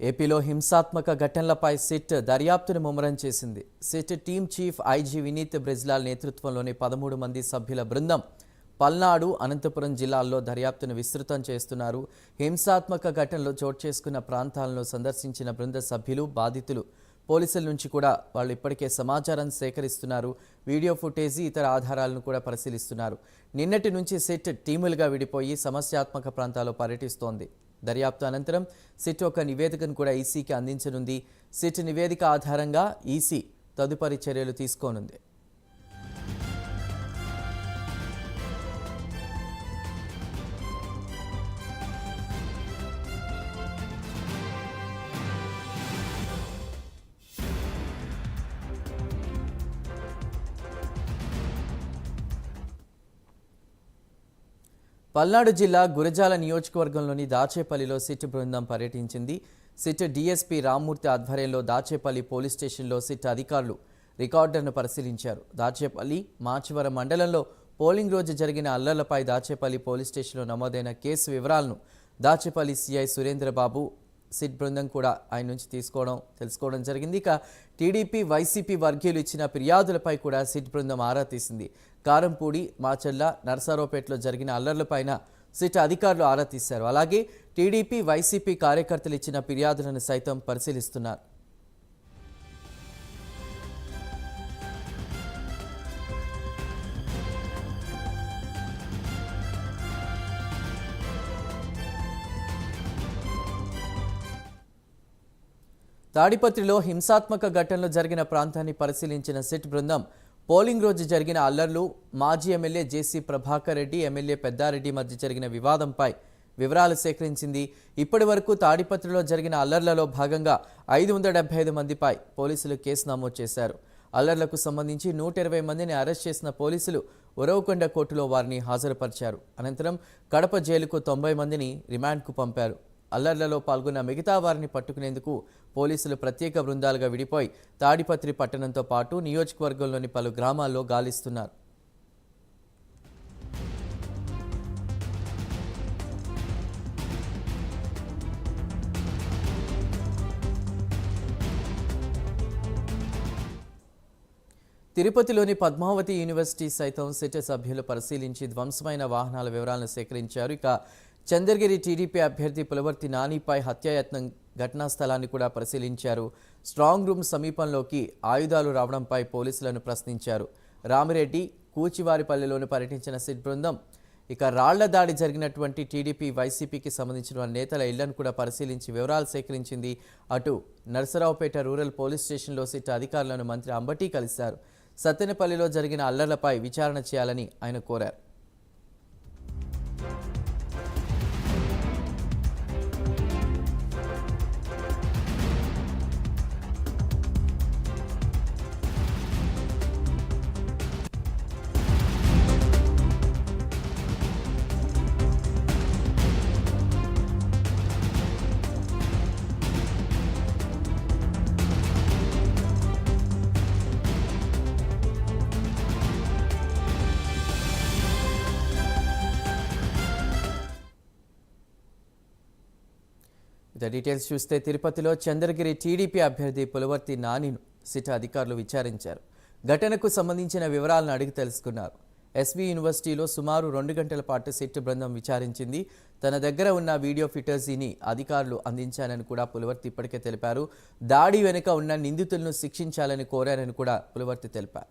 ఏపీలో హింసాత్మక ఘటనలపై సిట్ దర్యాప్తును ముమ్మరం చేసింది. SIT team chief IG Vineet Brijlal నేతృత్వంలోని పదమూడు మంది సభ్యుల బృందం పల్నాడు అనంతపురం జిల్లాల్లో దర్యాప్తును విస్తృతం చేస్తున్నారు. హింసాత్మక ఘటనలు చోటు చేసుకున్న ప్రాంతాలను సందర్శించిన బృంద సభ్యులు బాధితులు పోలీసుల నుంచి కూడా వాళ్ళు ఇప్పటికే సమాచారం సేకరిస్తున్నారు. వీడియో ఫుటేజీ ఇతర ఆధారాలను కూడా పరిశీలిస్తున్నారు. నిన్నటి నుంచి సిట్ టీములుగా విడిపోయి సమస్యాత్మక ప్రాంతాల్లో పర్యటిస్తోంది. దర్యాప్తు అనంతరం సిట్ ఒక నివేదికను కూడా ఈసీకి అందించనుంది. సిట్ నివేదిక ఆధారంగా ఈసీ తదుపరి చర్యలు తీసుకోనుంది. పల్నాడు జిల్లా గురజాల నియోజకవర్గంలోని దాచేపల్లిలో సిట్ బృందం పర్యటించింది. సిట్ డీఎస్పీ రామ్మూర్తి ఆధ్వర్యంలో దాచేపల్లి పోలీస్ స్టేషన్లో సిట్ అధికారులు రికార్డర్ను పరిశీలించారు. దాచేపల్లి మాచివరం మండలంలో పోలింగ్ రోజు జరిగిన అల్లర్లపై దాచేపల్లి పోలీస్ స్టేషన్లో నమోదైన కేసు వివరాలను దాచేపల్లి సిఐ సురేంద్రబాబు సిట్ బృందం కూడా ఆయన నుంచి తీసుకోవడం తెలుసుకోవడం జరిగింది. ఇక టీడీపీ వైసీపీ వర్గీయులు ఇచ్చిన ఫిర్యాదులపై కూడా సిట్ బృందం ఆరా తీసింది. కారంపూడి మాచర్ల నరసరావుపేటలో జరిగిన అల్లర్లపైన సిట్ అధికారులు ఆరా తీశారు. అలాగే టీడీపీ వైసీపీ కార్యకర్తలు ఇచ్చిన ఫిర్యాదులను సైతం పరిశీలిస్తున్నారు. తాడిపత్రిలో హింసాత్మక ఘటనలు జరిగిన ప్రాంతాన్ని పరిశీలించిన సిట్ బృందం పోలింగ్ రోజు జరిగిన అల్లర్లు మాజీ MLA JC Prabhakar Reddy MLA Peddareddy మధ్య జరిగిన వివాదంపై వివరాలు సేకరించింది. ఇప్పటి వరకు తాడిపత్రిలో జరిగిన అల్లర్లలో భాగంగా ఐదు వందల డెబ్బై ఐదు మందిపై పోలీసులు కేసు నమోదు చేశారు. అల్లర్లకు సంబంధించి నూట ఇరవై మందిని అరెస్ట్ చేసిన పోలీసులు ఉరవకొండ కోర్టులో వారిని హాజరుపరిచారు. అనంతరం కడప జైలుకు తొంభై మందిని రిమాండ్కు పంపారు. అల్లర్లలో పాల్గొన్న మిగతా వారిని పట్టుకునేందుకు పోలీసులు ప్రత్యేక బృందాలుగా విడిపోయి తాడిపత్రి పట్టణంతో పాటు నియోజకవర్గంలోని పలు గ్రామాల్లో గాలిస్తున్నారు. తిరుపతిలోని పద్మావతి యూనివర్సిటీ సైతం సిట్ సభ్యులు పరిశీలించి ధ్వంసమైన వాహనాల వివరాలను సేకరించారు. ఇక చంద్రగిరి టీడీపీ అభ్యర్థి పులవర్తి నానిపై హత్యాయత్నం ఘటనా స్థలాన్ని కూడా పరిశీలించారు. స్ట్రాంగ్ రూమ్ సమీపంలోకి ఆయుధాలు రావడంపై పోలీసులను ప్రశ్నించారు. రామిరెడ్డి కూచివారిపల్లెలోని పర్యటించిన సిట్ బృందం. ఇక రాళ్ళ దాడి జరిగినటువంటి టీడీపీ వైసీపీకి సంబంధించిన నేతల ఇళ్ళను కూడా పరిశీలించి వివరాలు సేకరించింది అటు నరసరావుపేట రూరల్ పోలీస్ స్టేషన్లో సిట్ అధికారులను మంత్రి అంబటి కలిశారు. సత్తెనపల్లిలో జరిగిన అల్లర్లపై విచారణ చేయాలని ఆయన కోరారు. ఇక డీటెయిల్స్ చూస్తే తిరుపతిలో చంద్రగిరి టీడీపీ అభ్యర్థి పులవర్తి నానిను సిట్ అధికారులు విచారించారు. ఘటనకు సంబంధించిన వివరాలను అడిగి తెలుసుకున్నారు. ఎస్వి యూనివర్సిటీలో సుమారు రెండు గంటల పాటు సిట్ బృందం విచారించింది. తన దగ్గర ఉన్న వీడియో ఫిటర్జీని అధికారులు అందించానని కూడా పులవర్తి ఇప్పటికే తెలిపారు. దాడి వెనుక ఉన్న నిందితులను శిక్షించాలని కోరారని కూడా పులవర్తి తెలిపారు.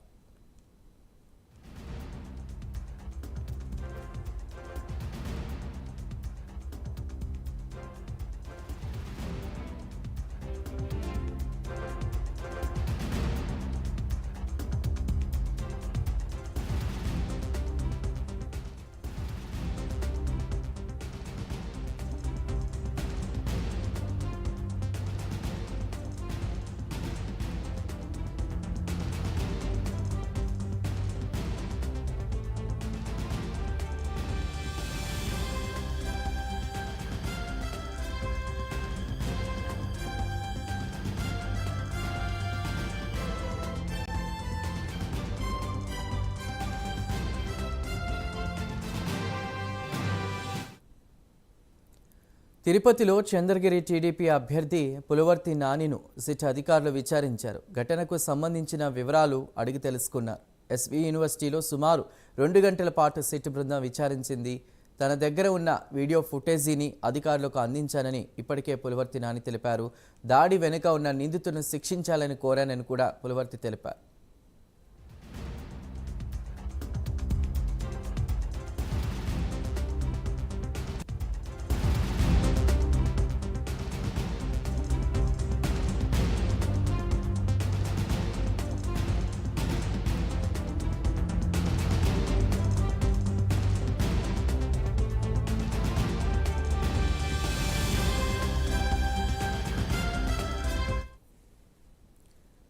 తిరుపతిలో చంద్రగిరి టీడీపీ అభ్యర్థి పులవర్తి నానిను సిట్ అధికారులు విచారించారు. ఘటనకు సంబంధించిన వివరాలు అడిగి తెలుసుకున్నారు. ఎస్వి యూనివర్సిటీలో సుమారు రెండు గంటల పాటు సిట్ బృందం విచారించింది. తన దగ్గర ఉన్న వీడియో ఫుటేజీని అధికారులకు అందించానని ఇప్పటికే పులవర్తి నాని తెలిపారు. దాడి వెనుక ఉన్న నిందితులను శిక్షించాలని కోరానని కూడా పులవర్తి తెలిపారు.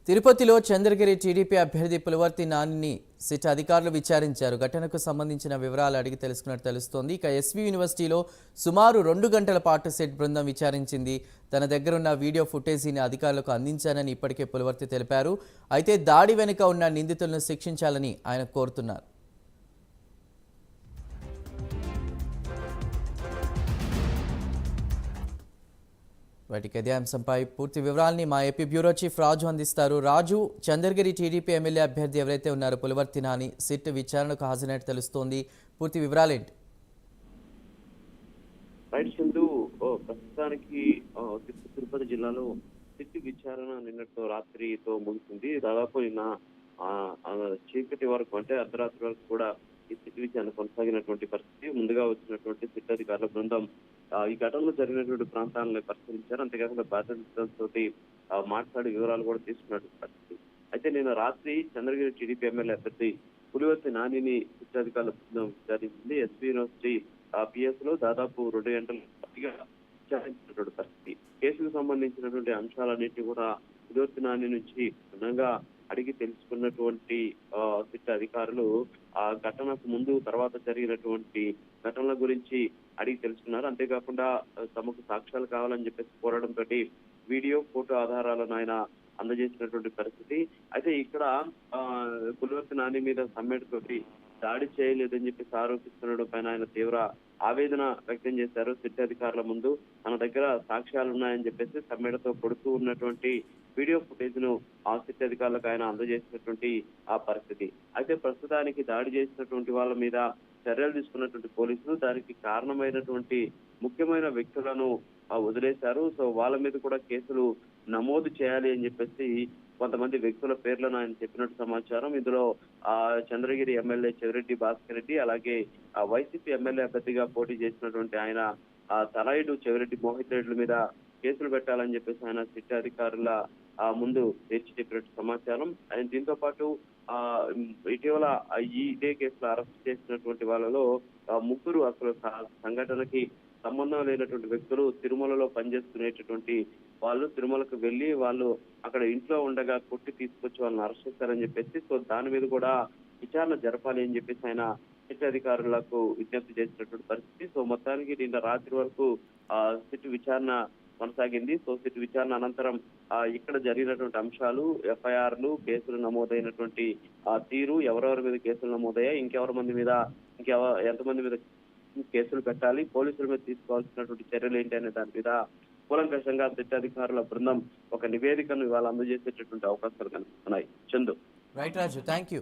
తిరుపతిలో చంద్రగిరి టీడీపీ అభ్యర్థి పులవర్తి నానిని సిట్ అధికారులు విచారించారు. ఘటనకు సంబంధించిన వివరాలు అడిగి తెలుసుకున్నట్టు తెలుస్తోంది. ఇక ఎస్వి యూనివర్సిటీలో సుమారు రెండు గంటల పాటు సిట్ బృందం విచారించింది. తన దగ్గరున్న వీడియో ఫుటేజీని అధికారులకు అందించానని ఇప్పటికే పులవర్తి తెలిపారు. అయితే దాడి వెనుక ఉన్న నిందితులను శిక్షించాలని ఆయన కోరుతున్నారు. వాటికి అదే అంశంపై పూర్తి వివరాలని మా ఏపీ బ్యూరో చీఫ్ రాజు అందిస్తారు. రాజు చంద్రగిరి టీడీపీ ఎమ్మెల్యే అభ్యర్థి ఎవరైతే ఉన్నారో పులవర్తి నాని సిట్ విచారణకు హాజరైనట్టు తెలుస్తోంది. పూర్తి వివరాలేంటి? రైట్ సింధు ఓ, ప్రస్తుతానికి తిరుపతి జిల్లాలో సిట్ విచారణ నిన్నటి రాత్రితో ముగిసింది దాదాపు నిన్న చీకటి వరకు అంటే అర్ధరాత్రి వరకు కూడా ఈ సిట్ విచారణ కొనసాగినటువంటి పరిస్థితి. ముందుగా వచ్చినటువంటి సిట్ అధికారుల బృందం ఈ ఘటనలో జరిగినటువంటి ప్రాంతాలను పరిశీలించారు. అంతేకాకుండా బాధితులతో మాట్లాడి వివరాలు కూడా తీసుకున్నట్టు పరిస్థితి. అయితే నిన్న రాత్రి చంద్రగిరి టీడీపీ ఎమ్మెల్యే అభ్యర్థి పులివర్తి నానిని సిట్ బృందం విచారించింది. ఎస్పీ యూనివర్సిటీ ఆ పిఎస్లో దాదాపు రెండు గంటల విచారించినటువంటి పరిస్థితి. కేసుకు సంబంధించినటువంటి అంశాలన్నింటినీ కూడా పులివర్తి నాని నుంచి క్షుణ్ణంగా అడిగి తెలుసుకున్నటువంటి ఆ, సిట్ అధికారులు ఆ ఘటనకు ముందు తర్వాత జరిగినటువంటి ఘటనల గురించి అడిగి తెలుసుకున్నారు. అంతేకాకుండా తమకు సాక్ష్యాలు కావాలని చెప్పేసి కోరడంతో వీడియో ఫోటో ఆధారాలను ఆయన అందజేసినటువంటి పరిస్థితి. అయితే ఇక్కడ ఆ కులవర్తి నాని మీద సమ్మెడతోటి దాడి చేయలేదని చెప్పేసి ఆరోపిస్తుండడం పైన ఆయన తీవ్ర ఆవేదన వ్యక్తం చేశారు సిట్ అధికారుల ముందు. తన దగ్గర సాక్ష్యాలు ఉన్నాయని చెప్పేసి సమ్మెడతో కొడుతూ ఉన్నటువంటి వీడియో ఫుటేజ్ను ఆసక్తి అధికారులకు ఆయన అందజేసినటువంటి ఆ పరిస్థితి. అయితే ప్రస్తుతానికి దాడి చేసినటువంటి వాళ్ళ మీద చర్యలు తీసుకున్నటువంటి పోలీసులు దానికి కారణమైనటువంటి ముఖ్యమైన వ్యక్తులను వదిలేశారు. సో వాళ్ళ మీద కూడా కేసులు నమోదు చేయాలి అని చెప్పేసి కొంతమంది వ్యక్తుల పేర్లను ఆయన చెప్పినట్టు సమాచారం. ఇందులో ఆ చంద్రగిరి ఎమ్మెల్యే చెవిరెడ్డి భాస్కర్ రెడ్డి అలాగే ఆ వైసీపీ ఎమ్మెల్యే అభ్యర్థిగా పోటీ చేసినటువంటి ఆయన ఆ తలాయుడు చెవిరెడ్డి మోహిత్ రెడ్డి మీద కేసులు పెట్టాలని చెప్పేసి ఆయన సిట్ అధికారుల ముందు తెచ్చి చెప్పినట్టు సమాచారం. అండ్ దీంతో పాటు ఆ ఇటీవల ఈ ఇదే కేసులో అరెస్ట్ చేసినటువంటి వాళ్ళలో ముగ్గురు అసలు సంఘటనకి సంబంధం లేనటువంటి వ్యక్తులు తిరుమలలో పనిచేసుకునేటటువంటి వాళ్ళు తిరుమలకు వెళ్ళి వాళ్ళు అక్కడ ఇంట్లో ఉండగా కొట్టి తీసుకొచ్చి వాళ్ళని అరెస్ట్ చేశారని చెప్పేసి సో దాని మీద కూడా విచారణ జరపాలి అని చెప్పేసి ఆయన సిట్ అధికారులకు విజ్ఞప్తి చేసినటువంటి పరిస్థితి. సో మొత్తానికి నిన్న రాత్రి వరకు ఆ సిట్ విచారణ కొనసాగింది. సో సిట్ విచారణ అనంతరం ఆ ఇక్కడ జరిగినటువంటి అంశాలు ఎఫ్ఐఆర్లు కేసులు నమోదైనటువంటి ఆ తీరు ఎవరెవరి మీద కేసులు నమోదయ్యాయి ఇంకెవరి మంది మీద ఇంకెవ ఎంతమంది మీద కేసులు పెట్టాలి పోలీసుల మీద తీసుకోవాల్సినటువంటి చర్యలు ఏంటి అనే దాని మీద కూలంకషంగా సిట్ అధికారుల బృందం ఒక నివేదికను ఇవాళ అందజేసేటటువంటి అవకాశాలు కనిపిస్తున్నాయి. Chandu. Right Raju thank you